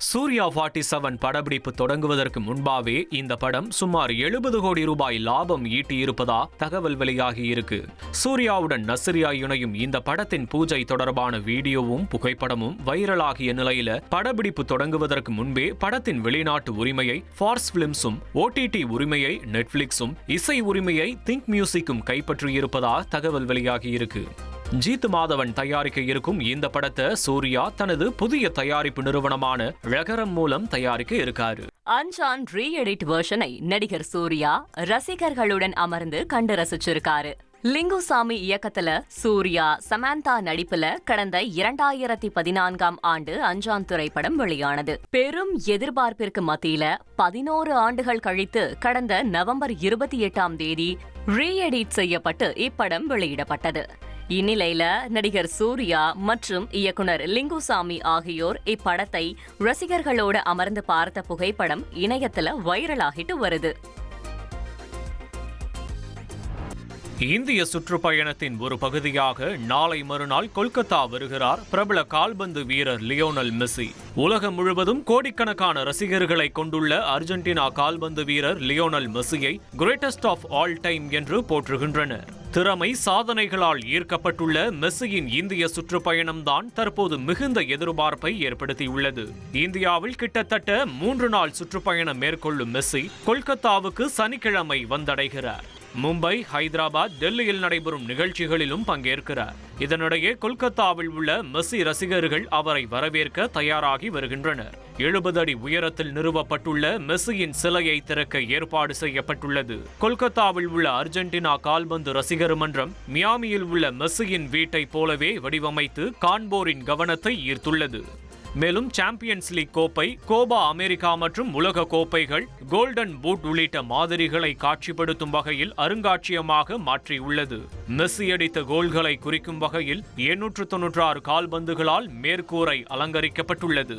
Surya forty seven படப்பிடிப்பு தொடங்குவதற்கு முன்பாவே இந்த படம் சுமார் எழுபது கோடி ரூபாய் லாபம் ஈட்டியிருப்பதா தகவல் வெளியாகி இருக்கு. சூர்யாவுடன் நஸ்ரியா இணையும் இந்த படத்தின் பூஜை தொடர்பான வீடியோவும் புகைப்படமும் வைரலாகிய நிலையில படப்பிடிப்பு தொடங்குவதற்கு முன்பே படத்தின் வெளிநாட்டு உரிமையை ஃபார்ஸ் பிலிம்ஸும் ஓடிடி உரிமையை நெட்ஃபிளிக்ஸும் இசை உரிமையை திங்க் மியூசிக்கும் கைப்பற்றியிருப்பதா தகவல் வெளியாகி இருக்கு. ஜீத் மாதவன் தயாரிக்க இருக்கும் இந்த படத்தை சூர்யா தனது புதிய தயாரிப்பு நிறுவனமான ழகரம் மூலம் தயாரிக்க இருக்காரு. அஞ்சான் ரீ எடிட் வெர்ஷனை நடிகர் சூர்யா ரசிகர்களுடன் அமர்ந்து கண்டு ரசிச்சிருக்காரு. லிங்குசாமி இயக்கத்துல சூர்யா சமந்தா நடிப்புல கடந்த இரண்டாயிரத்தி பதினான்காம் ஆண்டு அஞ்சான் திரைப்படம் வெளியானது. பெரும் எதிர்பார்ப்பிற்கு மத்தியில பதினோரு ஆண்டுகள் கழித்து கடந்த நவம்பர் இருபத்தி எட்டாம் தேதி ரீஎடிட் செய்யப்பட்டு இப்படம் வெளியிடப்பட்டது. இந்நிலையில நடிகர் சூர்யா மற்றும் இயக்குனர் லிங்குசாமி ஆகியோர் இப்படத்தை ரசிகர்களோடு அமர்ந்து பார்த்த புகைப்படம் இணையத்துல வைரலாகிட்டு வருது. இந்திய சுற்றுப்பயணத்தின் ஒரு பகுதியாக நாளை மறுநாள் கொல்கத்தா வருகிறார் பிரபல கால்பந்து வீரர் லியோனல் மெஸ்ஸி. உலகம் முழுவதும் கோடிக்கணக்கான ரசிகர்களை கொண்டுள்ள அர்ஜென்டினா கால்பந்து வீரர் லியோனல் மெஸ்ஸியை கிரேட்டஸ்ட் ஆஃப் ஆல் டைம் என்று போற்றுகின்றனர். திறமை சாதனைகளால் ஈர்க்கப்பட்டுள்ள மெஸ்ஸியின் இந்திய சுற்றுப்பயணம்தான் தற்போது மிகுந்த எதிர்பார்ப்பை ஏற்படுத்தியுள்ளது. இந்தியாவில் கிட்டத்தட்ட மூன்று நாள் சுற்றுப்பயணம் மேற்கொள்ளும் மெஸ்ஸி கொல்கத்தாவுக்கு சனிக்கிழமை வந்தடைகிறார். மும்பை ஹைதராபாத் டெல்லியில் நடைபெறும் நிகழ்ச்சிகளிலும் பங்கேற்கிறார். இதனிடையே கொல்கத்தாவில் உள்ள மெஸ்ஸி ரசிகர்கள் அவரை வரவேற்க தயாராகி வருகின்றனர். எழுபது அடி உயரத்தில் நிறுவப்பட்டுள்ள மெஸ்ஸியின் சிலையை திறக்க ஏற்பாடு செய்யப்பட்டுள்ளது. கொல்கத்தாவில் உள்ள அர்ஜென்டினா கால்பந்து ரசிகர் மன்றம் மியாமியில் உள்ள மெஸ்ஸியின் வீட்டைப் போலவே வடிவமைத்து காண்போரின் கவனத்தை ஈர்த்துள்ளது. மேலும் சாம்பியன்ஸ் லீக் கோப்பை கோபா அமெரிக்கா மற்றும் உலக கோப்பைகள் கோல்டன் பூட் உள்ளிட்ட மாதிரிகளை காட்சிப்படுத்தும் வகையில் அருங்காட்சியகமாக மாற்றியுள்ளது. மெஸ்ஸி அடித்த கோல்களை குறிக்கும் வகையில் எண்ணூற்று தொன்னூற்று ஆறு கால்பந்துகளால் மேற்கூரை அலங்கரிக்கப்பட்டுள்ளது.